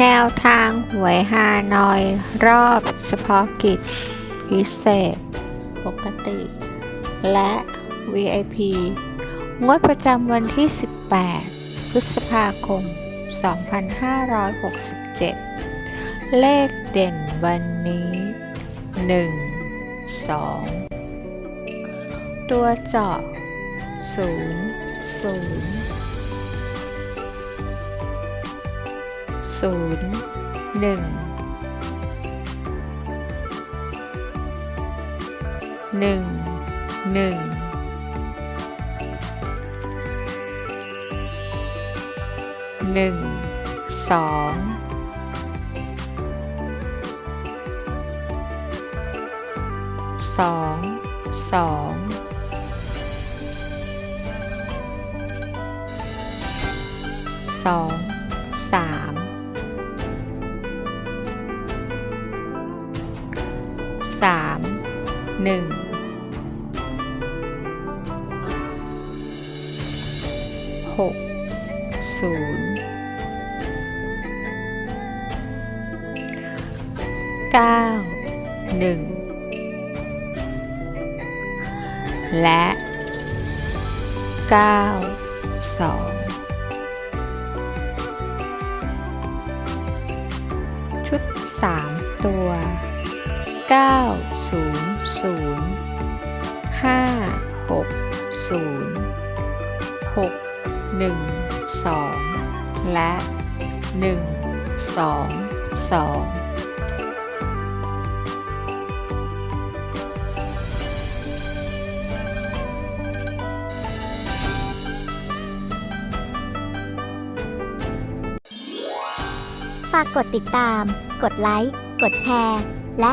แนวทางหวยฮานอย รอบเฉพาะกิจ พิเศษ ปกติ และ VIP งวดประจำวันที่ 18 พฤษภาคม 2567 เลขเด่นวันนี้ 1 2 ตัวเจาะ 0 0 ศูนย์หนึ่งหนึ่งหนึ่งหนึ่งสองสองสองสองสาม สามหนึ่งหกศูนย์ เก้าหนึ่งและเก้าสองชุดสามตัว9 0 0 5 6 0 6 1 2และ1 2 2ฝากกดติดตาม กดไลค์ กดแชร์ และ